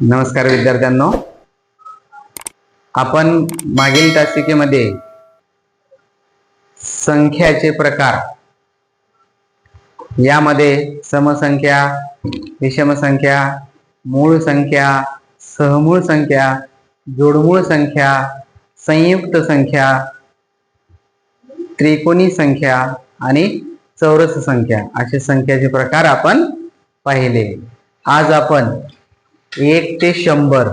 नमस्कार विद्यार्थ्यांनो. आपण मागील तासिकेमध्ये संख्याचे प्रकार यामध्ये समसंख्या विषमसंख्या मूळ संख्या सहमूळ संख्या जोडमूळ संख्या संयुक्त संख्या त्रिकोणी संख्या आणि चौरस संख्या असे संख्याचे प्रकार आपण पाहिले. आज आपण एक ते शंभर.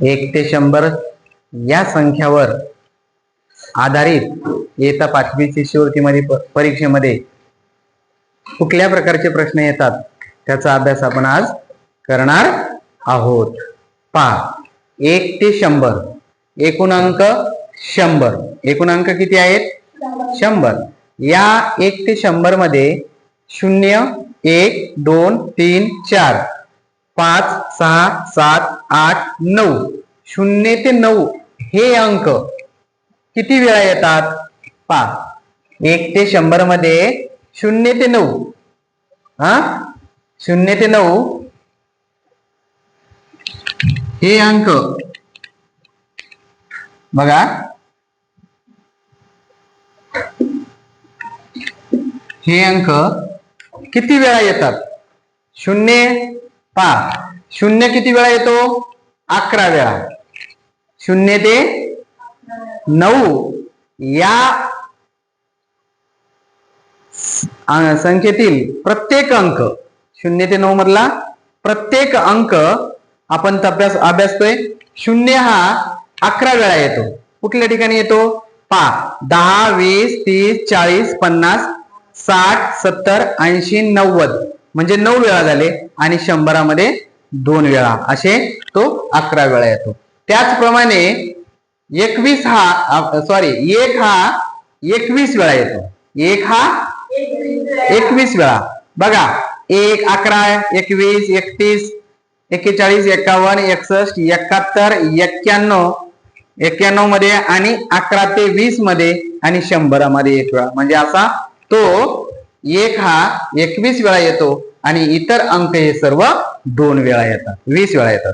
एक ते शंभर या संख्यावर आधारित येता पाचवी शिष्यवृत्तीमध्ये परीक्षेमध्ये कुठल्या प्रकारचे प्रश्न येतात त्याचा अभ्यास आपण आज करणार आहोत. पहा एक ते शंभर एकूण अंक शंभर. एकूण अंक किती आहेत? शंभर. या एक ते शंभरमध्ये शून्य एक दोन तीन चार पाच सहा सात आठ नऊ शून्य ते नऊ हे अंक किती वेळा येतात? पा एक ते शंभरमध्ये शून्य ते नऊ. हा? शून्य ते नऊ. हे अंक. बघा. हे अंक किती वेळा येतात? शून्य पा शून्य किती वेळा येतो? अकरा वेळा. शून्य ते नऊ. या संख्येतील प्रत्येक अंक शून्य ते नऊ मधला प्रत्येक अंक आपण अभ्यास अभ्यासतोय. शून्य हा अकरा वेळा येतो. कुठल्या ठिकाणी येतो? पा दहा वीस तीस चाळीस पन्नास साठ सत्तर ऐंशी नव्वद. म्हणजे नऊ वेळा झाले आणि शंभरामध्ये दोन वेळा. असे तो अकरा वेळा येतो. त्याचप्रमाणे एकवीस हा सॉरी एक हा एकवीस वेळा येतो. एक हा एकवीस वेळा. बघा एक अकरा एकवीस एकतीस एक्केचाळीस एकावन्न एकसष्ट एकाहत्तर एक्क्याण्णव. एक्क्याण्णवमध्ये आणि अकरा ते वीसमध्ये आणि शंभरामध्ये एक वेळा. म्हणजे असा तो एक हा एकवीस वेळा येतो आणि इतर अंक हे सर्व दोन वेळा येतात. वीस वेळा येतात.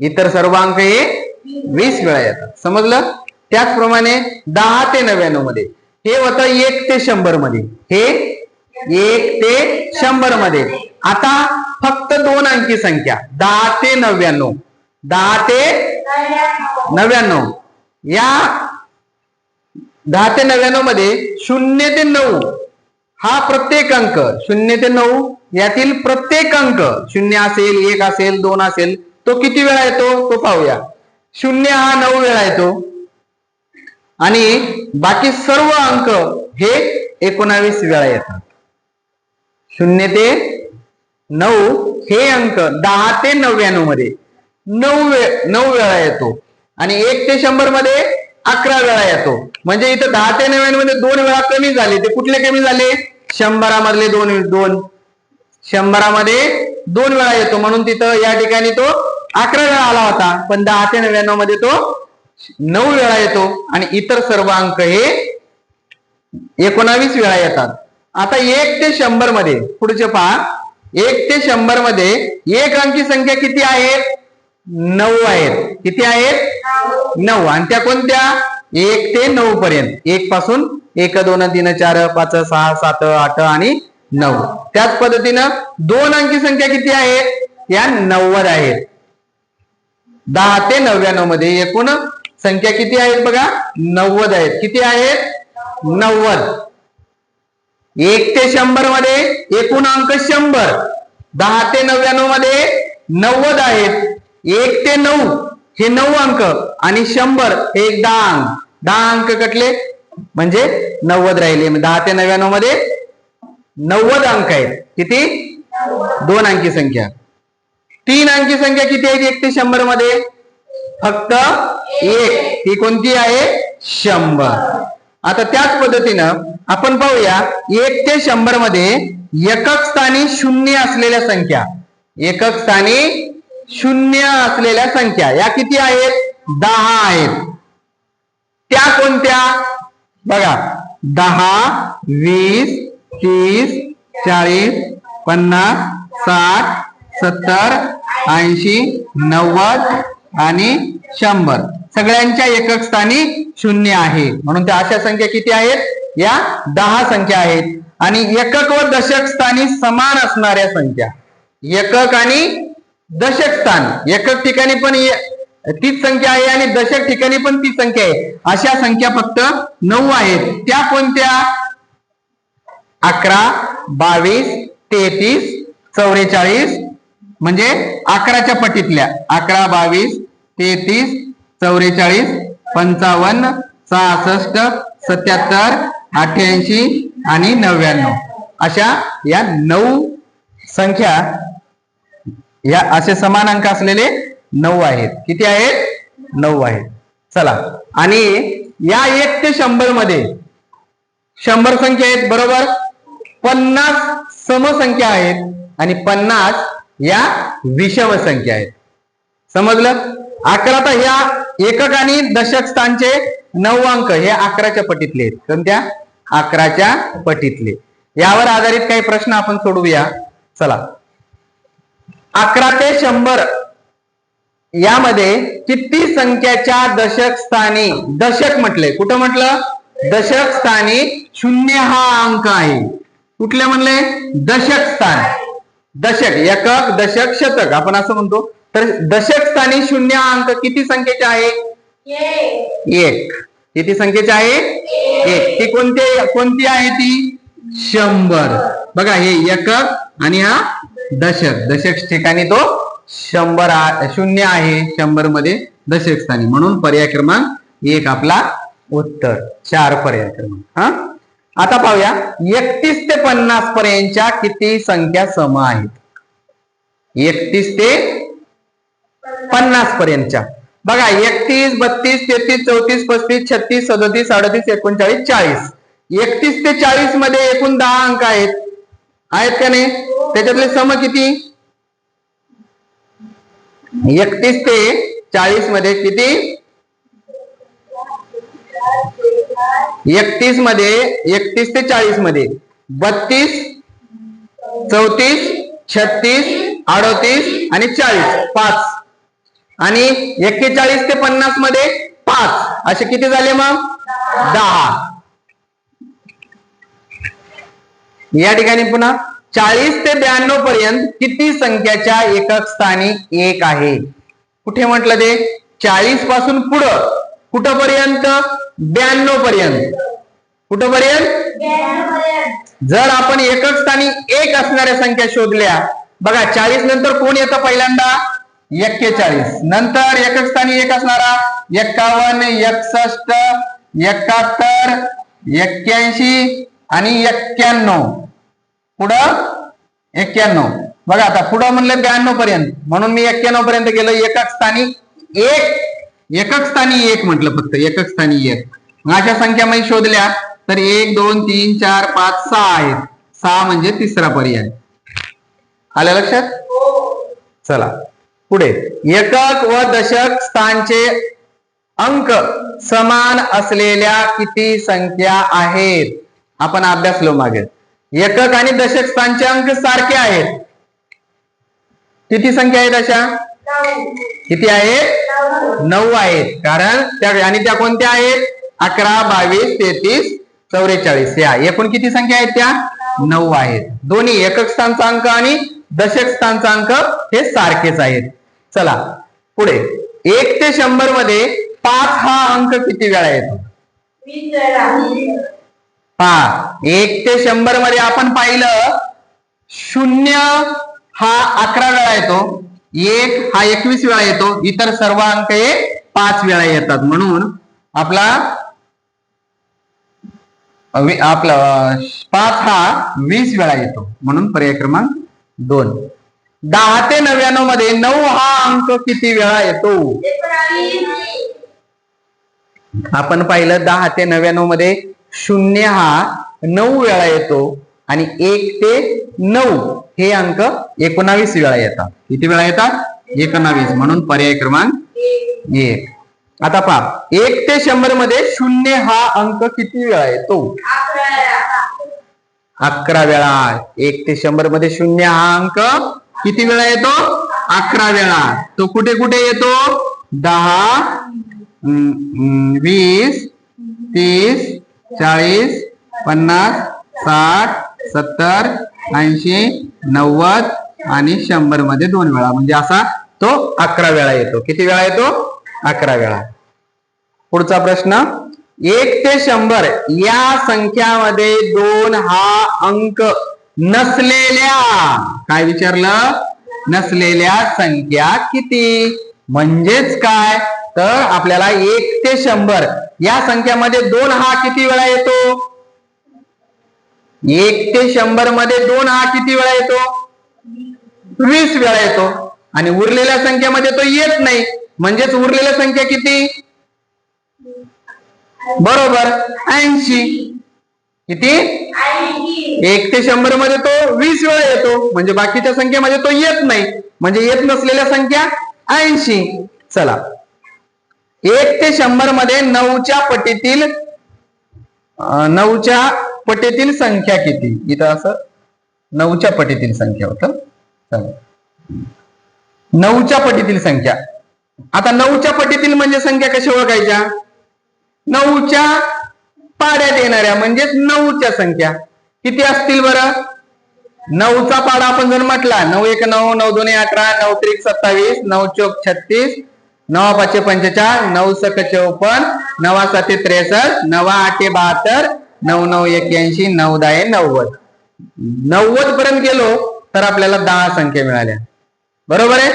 इतर सर्व अंक हे वीस वेळा येतात. समजलं? त्याचप्रमाणे दहा ते नव्याण्णवमध्ये. हे होतं एक ते शंभरमध्ये. हे एक ते शंभरमध्ये. आता फक्त दोन अंकी संख्या. दहा ते नव्याण्णव. दहा ते नव्याण्णव. या दहा ते नव्याण्णवमध्ये शून्य ते नऊ हा प्रत्येक अंक. शून्य ते नऊ यातील प्रत्येक अंक. शून्य असेल एक असेल दोन असेल तो किती वेळा येतो? तो पाहूया. शून्य हा नऊ वेळा येतो. आणि बाकी सर्व अंक हे एकोणावीस वेळा येतात. शून्य ते नऊ हे अंक दहा ते नव्याण्णवमध्ये नऊ वेळ नऊ वेळा येतो. आणि एक ते शंभरमध्ये अकरा वेळा येतो. म्हणजे इथं दहा ते नव्याण्णवमध्ये दोन वेळा कमी झाले. ते कुठले कमी झाले? शंभरामधले दोन दोन. शंभरामध्ये दोन वेळा येतो. म्हणून तिथं या ठिकाणी तो अकरा वेळा आला होता. पण दहा ते नव्याण्णवमध्ये तो नऊ वेळा येतो. आणि इतर सर्व अंक हे एकोणावीस वेळा येतात. आता एक ते शंभरमध्ये पुढचे पहा. एक ते शंभरमध्ये एक अंकी संख्या किती आहेत? नऊ आहेत. किती आहेत? नऊ. आणि त्या कोणत्या? एक ते नऊ पर्यंत. एक पासून एक दोन तीन चार पाच सहा सात आठ आणि नऊ. त्याच पद्धतीनं दोन अंकी संख्या किती आहेत या नव्वद आहेत दहा ते नव्याण्णवमध्ये एकूण संख्या किती आहेत बघा? नव्वद आहेत. किती आहेत नव्वद. एक ते शंभरमध्ये एकूण अंक शंभर. दहा ते नव्याण्णवमध्ये नव्वद आहेत. एक ते नऊ हे नऊ अंक आणि शंभर हे एक दहा अंक. दहा अंक कटले. म्हणजे नव्वद राहिले. दहा ते नव्याण्णवमध्ये नव्वद अंक आहेत. किती? दोन अंकी संख्या. तीन अंकी संख्या किती आहेत? एक ते शंभरमध्ये. फक्त एक. ही कोणती आहे? शंभर. आता त्याच पद्धतीनं आपण पाहूया एक ते शंभरमध्ये एकक स्थानी शून्य असलेल्या संख्या. एकक स्थानी शून्य असलेल्या संख्या. या किती आहेत? दहा आहेत. त्या कोणत्या? बघा दहा वीस तीस चाळीस पन्नास साठ सत्तर ऐंशी नव्वद आणि शंभर. सगळ्यांच्या एकक स्थानी शून्य आहे. म्हणून त्या अशा संख्या किती आहेत? या दहा संख्या आहेत. आणि एकक व दशक स्थानी समान असणाऱ्या संख्या. एकक आणि दशक स्थान. एकक ठिकाणी पण तीच संख्या आहे आणि दशक ठिकाणी पण तीच संख्या आहे. अशा संख्या फक्त नऊ आहेत. त्या कोणत्या? अकरा बावीस तेहतीस चौवेचाळीस म्हणजे अकराच्या पटीतल्या. अकरा बावीस तेहतीस चौवेचाळीस पंचावन्न सहासष्ट सत्याहत्तर अठ्ठ्याऐंशी आणि नव्याण्णव. अशा या नऊ संख्या या असे समान अंक असलेले नऊ आहेत. किती आहेत? नऊ आहेत. चला. आणि या एक ते शंभरमध्ये शंभर संख्या आहेत बरोबर? पन्नास समसंख्या आहेत आणि पन्नास या विषम संख्या आहेत. समजलं? अकरा तर ह्या एकक आणि दशक स्थानचे नऊ अंक हे अकराच्या पटीतले आहेत. कोणत्या? अकराच्या पटीतले. यावर आधारित काही प्रश्न आपण सोडवूया. चला. अकरा ते शंभर यामध्ये किती संख्याच्या दशक स्थानी दशक म्हटले. कुठं म्हटलं? दशक स्थानी शून्य हा अंक आहे. कुठले म्हणले? दशक स्थान. दशक एकक दशक शतक. आपण असं म्हणतो. तर दशक स्थानी शून्य हा अंक किती संख्येचे आहे? एक. किती संख्येचे आहे? एक. ती कोणती कोणती आहे ती? शंभर. बघा हे एकक आणि हा दशक. दशक ठिकाणी तो शंभर शून्य आहे. शंभरमध्ये दशक स्थानी. म्हणून पर्याय क्रमांक एक आपला उत्तर. चार पर्याय क्रमांक. हा? आता पाहूया. एकतीस ते पन्नास पर्यंतच्या किती संख्या सम आहेत? एकतीस ते पन्नास पर्यंतच्या. बघा एकतीस बत्तीस तेहतीस चौतीस पस्तीस छत्तीस सदतीस अडतीस एकोणचाळीस चाळीस. एकतीस ते चाळीसमध्ये एकूण दहा अंक आहेत. आहेत का नाही? त्याच्यातले सम किती? एकतीस ते चाळीसमध्ये किती? एकतीसमध्ये एकतीस ते चाळीसमध्ये. बत्तीस चौतीस छत्तीस अडतीस आणि चाळीस पाच. आणि एक्केचाळीस ते पन्नासमध्ये पाच. असे किती झाले मग? दहा. या ठिकाणी पुन्हा. चाळीस ते ब्याण्णव पर्यंत किती संख्याच्या एकक स्थानी एक आहे? कुठे म्हटलं ते? चाळीसपासून पुढं. कुठपर्यंत? ब्याण्णव पर्यंत. कुठपर्यंत? जर आपण एकक स्थानी एक असणाऱ्या संख्या शोधल्या बघा चाळीस नंतर कोण येतं पहिल्यांदा? एक्केचाळीस. नंतर एकक स्थानी एक असणारा? एक्कावन्न एकसष्ट एकाहत्तर एक्क्याऐंशी आणि एक्क्याण्णव. पुढं एक्क्याण्णव. बघा आता पुढं म्हणलं ब्याण्णव पर्यंत. म्हणून मी एक्क्याण्णव पर्यंत गेलो एकक स्थानी एक. एकक स्थानी एक म्हटलं फक्त एकक स्थानी एक. अशा संख्या मी शोधल्या तर एक दोन तीन चार पाच सहा आहेत. सहा म्हणजे तिसरा पर्याय. आल्या लक्षात? चला. पुढे. एकक व दशक स्थानचे अंक समान असलेल्या किती संख्या आहेत? आपण अभ्यासलो मागे. एकक आणि दशक स्थानचे अंक सारखे आहेत. किती संख्या आहेत अशा? किती आहेत नऊ आहेत. कारण त्या आणि त्या कोणत्या आहेत? अकरा बावीस तेहतीस चौवेचाळीस या एकूण किती संख्या आहेत त्या? नऊ आहेत. दोन्ही एकक स्थानचा अंक आणि दशक स्थानचा अंक हे सारखेच आहेत. चला पुढे. एक ते शंभरमध्ये पाच हा अंक किती वेळा येतो? पहा एक ते शंभरमध्ये आपण पाहिलं शून्य हा अकरा वेळा येतो एक हा एकवीस वेळा येतो इतर सर्व अंक हे पाच वेळा येतात. म्हणून आपला आपला पाच हा वीस वेळा येतो. म्हणून पर्याय क्रमांक दोन. दहा ते नव्याण्णवमध्ये नऊ हा अंक किती वेळा येतो? आपण पाहिलं दहा ते नव्याण्णवमध्ये शून्य हा नऊ वेळा येतो आणि एक ते नऊ हे अंक एकोणावीस वेळा येतात. किती वेळा येतात? एकोणावीस. म्हणून पर्याय क्रमांक एक. आता पहा एक ते शंभरमध्ये शून्य हा अंक किती वेळा येतो? अकरा वेळा. एक ते शंभरमध्ये शून्य हा अंक किती वेळा येतो? अकरा वेळा. तो कुठे कुठे येतो? दहा वीस तीस चाळीस पन्नास साठ सत्तर ऐंशी नव्वद आणि शंभरमध्ये दोन वेळा. म्हणजे असा तो अकरा वेळा येतो. किती वेळा येतो? अकरा वेळा. पुढचा प्रश्न. एक ते शंभर या संख्यामध्ये दोन हा अंक नसलेल्या काय विचारलं? नसलेल्या संख्या किती? म्हणजेच काय? तर आपल्याला एक ते शंभर. या संख्यामध्ये दोन हा किती वेळा येतो? एक ते शंभरमध्ये दोन हा किती वेळा येतो? वीस वेळा येतो. आणि उरलेल्या संख्येमध्ये तो येत नाही. म्हणजेच उरलेल्या संख्या किती? बरोबर. ऐंशी. किती? एक ते शंभरमध्ये तो वीस वेळा येतो. म्हणजे बाकीच्या संख्येमध्ये तो येत नाही. म्हणजे येत नसलेल्या संख्या ऐंशी. चला. एक ते शंभरमध्ये नऊच्या पटीतील नऊच्या पटीतील संख्या किती? इथं असं नऊच्या पटीतील संख्या होत. नऊच्या पटीतील संख्या. आता नऊच्या पटीतील म्हणजे संख्या कशी ओळखायच्या? नऊच्या पाड्यात येणाऱ्या म्हणजेच नऊच्या संख्या. किती असतील बरं? नऊचा पाडा आपण जर म्हटला नऊ एक नऊ नऊ दोन अकरा नऊ त्रिक सत्तावीस नऊ चौक छत्तीस नवा पाचशे पंचेचाळ नऊ सख चौपन्न नवा साते त्रेसष्ट नवा आठे बहात्तर नऊ नऊ एक्याऐंशी नऊ दहा नव्वद. नव्वद पर्यंत गेलो तर आपल्याला दहा संख्या मिळाल्या. बरोबर आहे?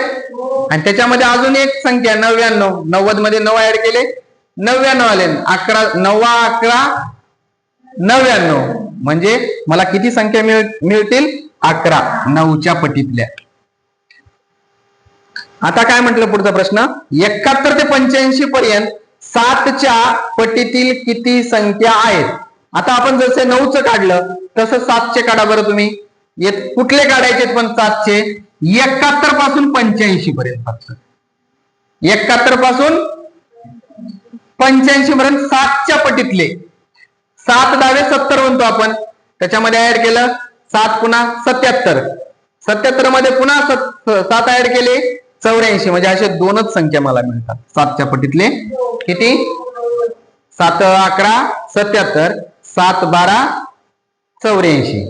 आणि त्याच्यामध्ये अजून एक संख्या नव्याण्णव. नव्वदमध्ये नऊ ऍड केले. नव्याण्णव आले. अकरा नव्वा अकरा नव्याण्णव. म्हणजे मला किती संख्या मिळ- मिळतील? अकरा. नऊच्या पटीतल्या. आता काय म्हटलं पुढचा प्रश्न? एकाहत्तर ते पंच्याऐंशी पर्यंत सातच्या पटीतील किती संख्या आहेत? आता आपण जसं नऊचं काढलं तसं सातचे काढा बरं तुम्ही. कुठले काढायचे पण सातचे? एकाहत्तरपासून पंच्याऐंशी पर्यंत फक्त. एकाहत्तरपासून पंच्याऐंशी पर्यंत सातच्या पटीतले. सात दावे सत्तर म्हणतो आपण. त्याच्यामध्ये ऍड केलं सात पुन्हा सत्याहत्तर. सत्याहत्तरमध्ये पुन्हा सात ऍड केले. चौऱ्याऐंशी म्हणजे असे दोनच संख्या मला मिळतात. सातच्या पटीतले. किती? सात अकरा सत्याहत्तर सात बारा चौऱ्याऐंशी.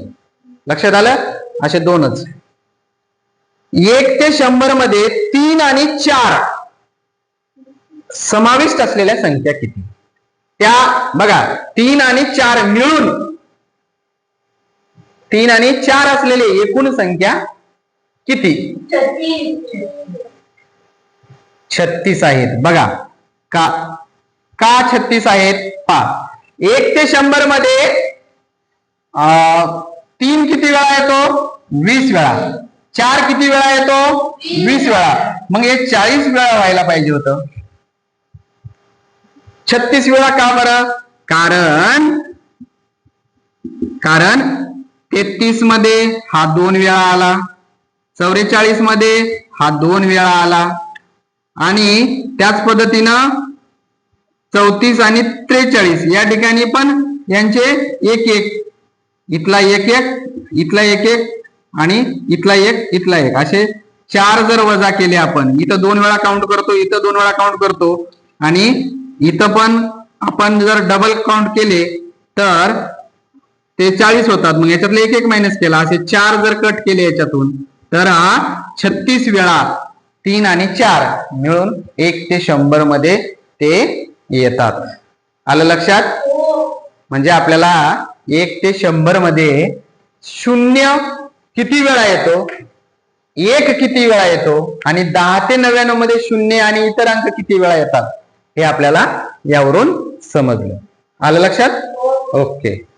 लक्षात आलं? असे दोनच. एक ते शंभरमध्ये तीन आणि चार समाविष्ट असलेल्या संख्या किती? त्या बघा तीन आणि चार मिळून तीन आणि चार असलेली एकूण संख्या किती? छत्तीस आहेत. बघा. का का छत्तीस आहेत? पा एक ते शंभरमध्ये अं, तीन किती वेळा येतो? वीस वेळा. चार किती वेळा येतो? वीस वेळा. मग हे चाळीस वेळा व्हायला पाहिजे होतं. छत्तीस वेळा का बरं? कारण कारण तेहतीसमध्ये हा दोन वेळा आला. चौवेचाळीसमध्ये हा दोन वेळा आला. आणि त्याच पद्धतीनं चौतीस आणि त्रेचाळीस या ठिकाणी पण यांचे एक एक इथला एक एक इथला एक एक आणि इथला एक इथला एक. असे चार जर वजा केले आपण इथं दोन वेळा काउंट करतो इथं दोन वेळा काउंट करतो. आणि इथं पण आपण जर डबल काउंट केले तर ते चाळीस होतात. मग याच्यातले एक एक मायनस केला. असे चार जर कट केले याच्यातून तर हा छत्तीस वेळा तीन आणि चार मिळून एक ते शंभरमध्ये ते येतात. आलं लक्षात? म्हणजे आपल्याला एक ते शंभरमध्ये शून्य किती वेळा येतो? एक किती वेळा येतो? आणि दहा ते नव्याण्णवमध्ये शून्य आणि इतर अंक किती वेळा येतात? हे आपल्याला यावरून समजलं. आलं लक्षात? ओके.